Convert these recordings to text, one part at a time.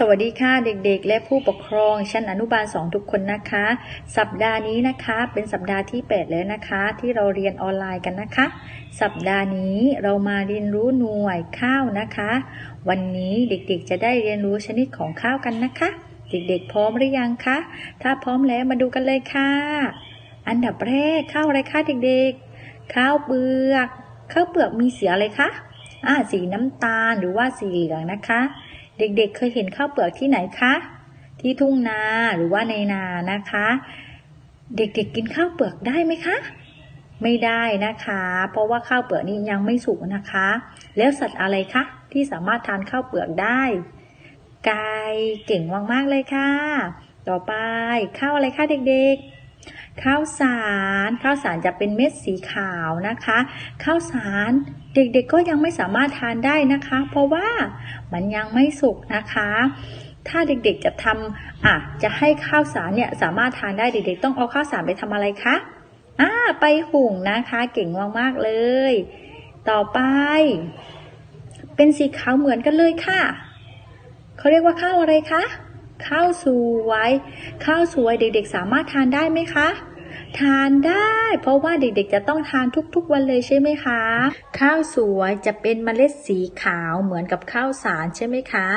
สวัสดีค่ะเด็กๆ และผู้ปกครองชั้นอนุบาล 2 ทุกคนนะคะ สัปดาห์นี้นะคะเป็นสัปดาห์ที่ 8 แล้วนะคะ ที่เราเรียนออนไลน์กันนะคะ สัปดาห์นี้เรามาเรียนรู้หน่วยข้าวนะคะ วันนี้เด็กๆ จะได้เรียนรู้ชนิดของข้าวกันนะคะ เด็กๆ พร้อมหรือยังคะถ้าพร้อมแล้วมาดูกันเลยค่ะ อันดับแรกข้าวอะไรคะเด็กๆ ข้าวเปลือกข้าวเปลือกมีสีอะไรคะอ่าสีน้ำตาลหรือว่าสีเหลืองนะคะ เด็กๆ เคยเห็นข้าวเปลือกที่ไหนคะ ที่ทุ่งนาหรือว่าในนานะคะ เด็กๆกินข้าวเปลือกได้ไหมคะ ไม่ได้นะคะ เพราะว่าข้าวเปลือกนี้ยังไม่สุกนะคะ แล้วสัตว์อะไรคะที่สามารถทานข้าวเปลือกได้ ไก่เก่งมากๆเลยค่ะ ต่อไปข้าวอะไรคะเด็กๆ ข้าวสาร ข้าวสารจะเป็นเม็ดสีขาวนะคะ ข้าวสารเด็กๆก็ยังไม่สามารถทานได้นะคะ เพราะว่ามันยังไม่สุกนะคะ ถ้าเด็กๆจะทำอะจะให้ข้าวสารเนี่ยสามารถทานได้เด็กๆ ต้องเอาข้าวสารไปทำอะไรคะอ่าไปหุงนะคะ เก่งมากๆเลย ต่อไป เป็นสีขาวเหมือนกันเลยค่ะเขาเรียกว่าข้าวอะไรคะ ข้าวสวย ข้าวสวยเด็กๆ สามารถทานได้ไหมคะ ทานได้ เพราะว่าเด็กๆ จะต้องทานทุกๆวันเลยใช่ไหมคะ ข้าวสวยจะเป็นเมล็ดสีขาวเหมือนกับข้าวสารใช่ไหมคะ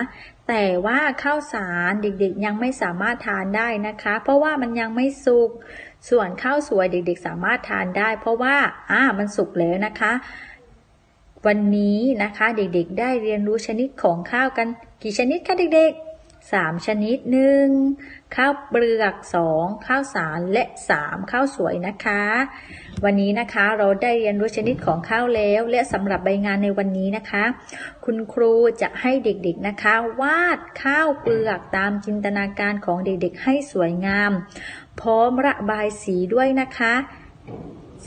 แต่ว่าข้าวสารเด็กๆ ยังไม่สามารถทานได้นะคะ เพราะว่ามันยังไม่สุก ส่วนข้าวสวยเด็กๆ สามารถทานได้ เพราะว่าอ่ามันสุกแล้วนะคะวันนี้นะคะเด็กๆ ได้เรียนรู้ชนิดของข้าวกัน กี่ชนิดคะเด็กๆ 3 ชนิดหนึ่งข้าวเปลือก 2 ข้าวสารและ 3 ข้าวสวยนะคะ วันนี้นะคะเราได้เรียนรู้ชนิดของข้าวแล้ว และสำหรับใบงานในวันนี้นะคะ คุณครูจะให้เด็กๆนะคะ วาดข้าวเปลือกตามจินตนาการของเด็กๆ ให้สวยงาม พร้อมระบายสีด้วยนะคะ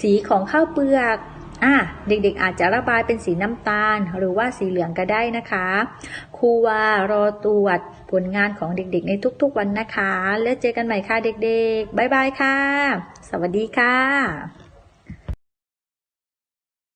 สีของข้าวเปลือก อะเด็กๆอาจจะระบายเป็นสีน้ำตาล หรือว่าสีเหลืองก็ได้นะคะครูวารอตรวจผลงานของเด็กๆ ในทุกๆวันนะคะ แล้วเจอกันใหม่ค่ะเด็กๆบ๊ายบายค่ะ สวัสดีค่ะ